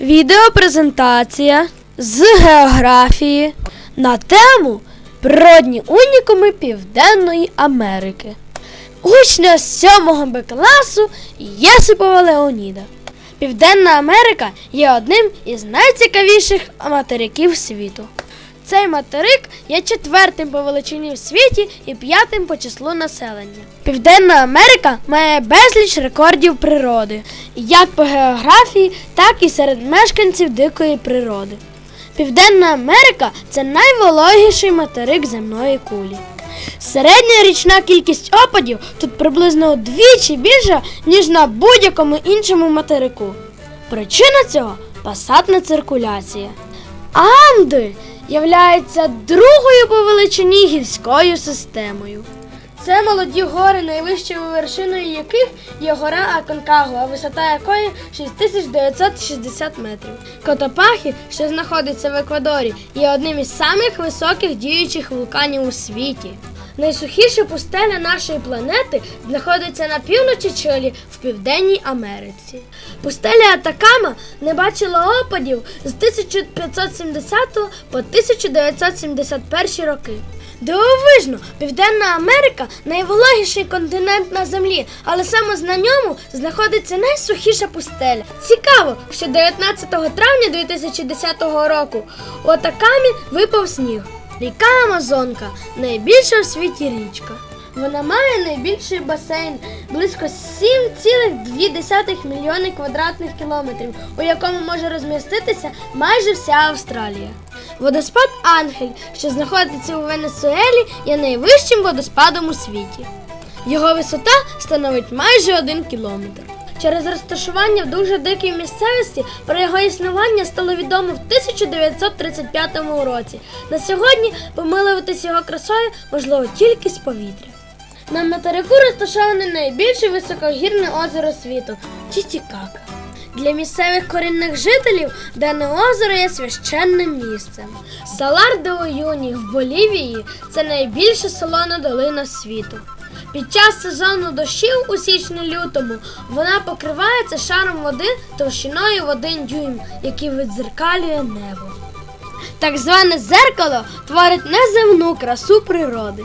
Відеопрезентація з географії на тему Природні унікуми Південної Америки. Учня 7 Б класу Єсипова Леоніда. Південна Америка є одним із найцікавіших материків світу. Цей материк є четвертим по величині в світі і п'ятим по числу населення. Південна Америка має безліч рекордів природи, як по географії, так і серед мешканців дикої природи. Південна Америка це найвологіший материк земної кулі. Середня річна кількість опадів тут приблизно удвічі більша, ніж на будь-якому іншому материку. Причина цього пасатна циркуляція. Анди являються другою по величині гірською системою. Це молоді гори, найвищою вершиною яких є гора Аконкагуа, висота якої 6960 метрів. Котопахі, що знаходиться в Еквадорі, є одним із самих високих діючих вулканів у світі. Найсухіша пустеля нашої планети знаходиться на півночі Чилі в Південній Америці. Пустеля Атакама не бачила опадів з 1570 по 1971 роки. Дивовижно, Південна Америка найвологіший континент на землі, але саме на ньому знаходиться найсухіша пустеля. Цікаво, що 19 травня 2010 року у Атакамі випав сніг. Ріка Амазонка найбільша в світі річка. Вона має найбільший басейн близько 7,2 мільйони квадратних кілометрів, у якому може розміститися майже вся Австралія. Водоспад Ангель, що знаходиться у Венесуелі, є найвищим водоспадом у світі. Його висота становить майже один кілометр. Через розташування в дуже дикій місцевості про його існування стало відомо в 1935 році. На сьогодні помилуватись його красою можливо тільки з повітря. На материку розташоване найбільше високогірне озеро світу Тітікака. Для місцевих корінних жителів дане озеро є священним місцем. Салар де Уюні в Болівії це найбільша солона долина світу. Під час сезону дощів у січні-лютому вона покривається шаром води товщиною в один дюйм, який відзеркалює небо. Так зване зеркало творить неземну красу природи.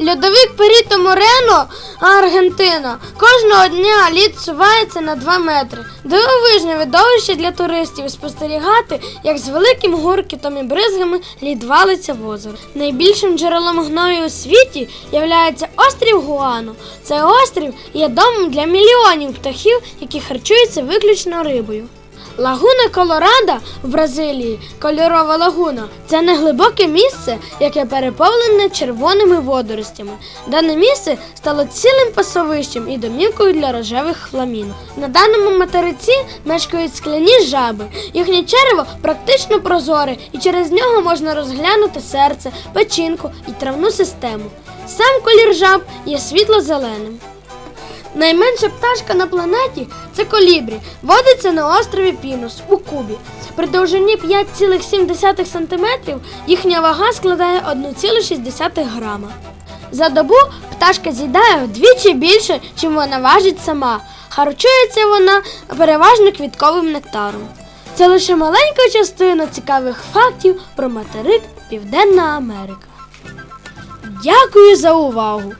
Льодовик Періто Морено, Аргентина. Кожного дня лід сувається на 2 метри. Дивовижне видовище для туристів спостерігати, як з великим гуркітом і бризгами лід валиться в озеро. Найбільшим джерелом гною у світі являється острів Гуану. Цей острів є домом для мільйонів птахів, які харчуються виключно рибою. Лагуна Колорадо в Бразилії, кольорова лагуна це неглибоке місце, яке переповнене червоними водоростями. Дане місце стало цілим пасовищем і домівкою для рожевих фламінг. На даному материці мешкають скляні жаби. Їхнє черево практично прозоре, і через нього можна розглянути серце, печінку і травну систему. Сам колір жаб є світло-зеленим. Найменша пташка на планеті це колібрі. Водиться на острові Пінус у Кубі. При довжині 5,7 см їхня вага складає 1,6 грама. За добу пташка з'їдає вдвічі більше, чим вона важить сама. Харчується вона переважно квітковим нектаром. Це лише маленька частина цікавих фактів про материк Південна Америка. Дякую за увагу!